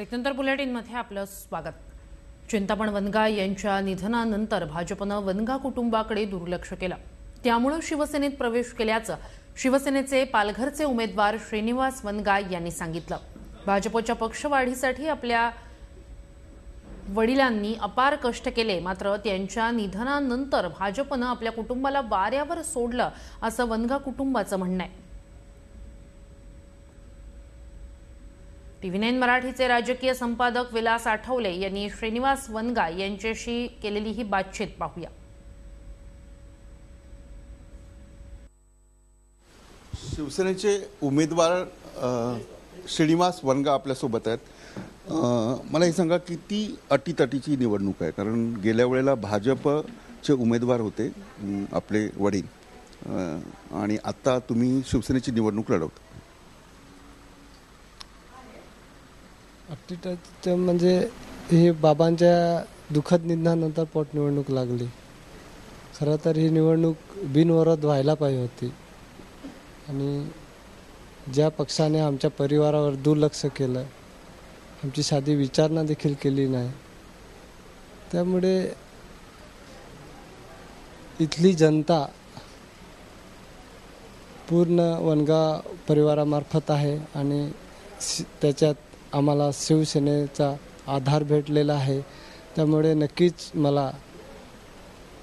एकनंतर बुलेटिनमध्ये आपलं स्वागत. चिंतामण वनगा यांच्या निधनानंतर भाजपनं वनगा कुटुंबाकडे दुर्लक्ष केलं. त्यामुळं शिवसेनेत प्रवेश केल्याचं शिवसेनेचे पालघरचे उमेदवार श्रीनिवास वनगा यांनी सांगितलं. भाजपच्या पक्षवाढीसाठी आपल्या वडिलांनी अपार कष्ट केले मात्र त्यांच्या निधनानंतर भाजपनं आपल्या कुटुंबाला वाऱ्यावर सोडलं असं वनगा कुटुंबाचं म्हणणं आहे. टीव्ही नाईन मराठीचे राजकीय संपादक विलास आठवले यांनी श्रीनिवास वनगा यांच्याशी केलेली ही बातचीत पाहूया. शिवसेनेचे उमेदवार श्रीनिवास वनगा आपल्यासोबत आहेत. मला हे सांगा किती अटीतटीची निवडणूक आहे कारण गेल्या वेळेला भाजपचे उमेदवार होते आपले वडील. आणि आत्ता तुम्ही शिवसेनेची निवडणूक लढवता. अटीटच म्हणजे हे बाबांच्या दुःखद निधनानंतर पोटनिवडणूक लागली. खरं तर ही निवडणूक बिनवरत व्हायला पाहिजे होती. आणि ज्या पक्षाने आमच्या परिवारावर दुर्लक्ष केलं आमची साधी विचारणा देखील केली नाही. त्यामुळे इथली जनता पूर्ण वनगा परिवारामार्फत आहे आणि त्याच्यात आम्हाला शिवसेनेचा आधार भेटलेला आहे. त्यामुळे नक्कीच मला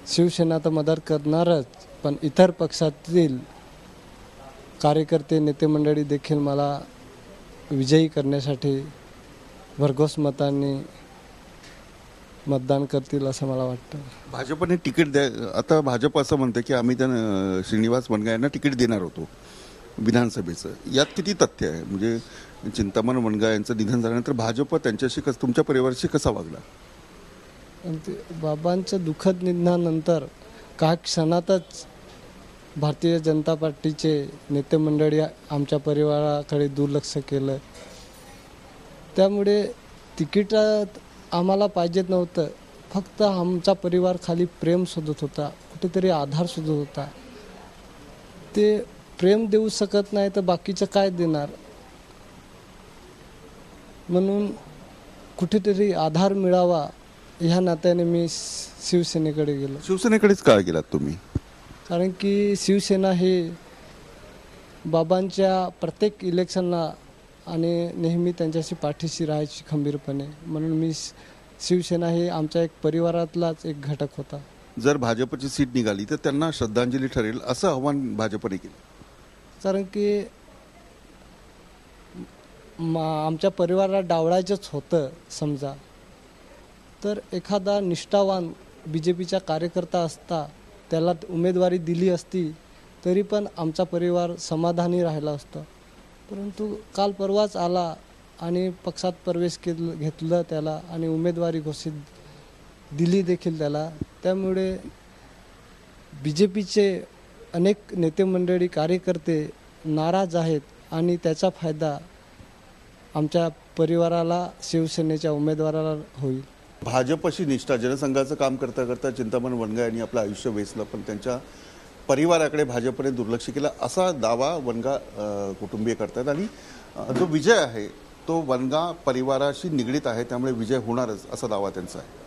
शिवसेना तर मदत करणारच पण इतर पक्षातील कार्यकर्ते नेते मंडळी देखील मला विजयी करण्यासाठी भरघोस मतांनी मतदान करतील असं मला वाटतं. भाजपने तिकीट द्या आता भाजप असं म्हणतं की आम्ही त्या श्रीनिवास वनगा यांना तिकीट देणार होतो. विधानसभेचं. यात किती तथ्य आहे? म्हणजे चिंतामण वणगा यांचं निधन झाल्यानंतर भाजप त्यांच्याशी कसं तुमच्या परिवाराशी कसा वागला? आणि ते बाबांच्या दुःखद निधनानंतर काही क्षणातच भारतीय जनता पार्टीचे नेते मंडळी आमच्या परिवाराकडे दुर्लक्ष केलं. त्यामुळे तिकीटात आम्हाला पाहिजेत नव्हतं. फक्त आमचा परिवार खाली प्रेम शोधत होता. कुठेतरी आधार शोधत होता. ते प्रेम देऊ शकत नाही तर बाकीचं काय देणार? म्हणून कुठेतरी आधार मिळावा ह्या नात्याने मी शिवसेनेकडे गेलो. शिवसेनेकडेच का गेलात तुम्ही? कारण की शिवसेना हे बाबांच्या प्रत्येक इलेक्शनला आणि नेहमी त्यांच्याशी पाठीशी राहायची खंबीरपणे. म्हणून मी शिवसेना हे आमच्या एक परिवारातलाच एक घटक होता. जर भाजपची सीट निघाली तर त्यांना श्रद्धांजली ठरेल असं आव्हान भाजपने केलं. कारण की मा आमच्या परिवाराला डावळायचंच होतं समजा. तर एखादा निष्ठावान बी जे पीचा कार्यकर्ता असता त्याला उमेदवारी दिली असती तरी पण आमचा परिवार समाधानी राहिला असता. परंतु काल परवाच आला आणि पक्षात प्रवेश केलं घेतलं त्याला आणि उमेदवारी घोषित दिली देखील त्याला. त्यामुळे बी जे पीचे अनेक नेते मंडळी कार्यकर्ते नाराज आहेत आणि त्याचा फायदा आमच्या परिवाराला शिवसेनेच्या उमेदवाराला होईल. भाजपशी निष्ठा जनसंघाचं काम करता करता चिंतामण वनगा यांनी आपलं आयुष्य वेचलं पण त्यांच्या परिवाराकडे भाजपने दुर्लक्ष केलं असा दावा वनगा कुटुंबीय करतात. आणि जो विजय आहे तो वनगा परिवाराशी निगडीत आहे त्यामुळे विजय होणारच असा दावा त्यांचा आहे.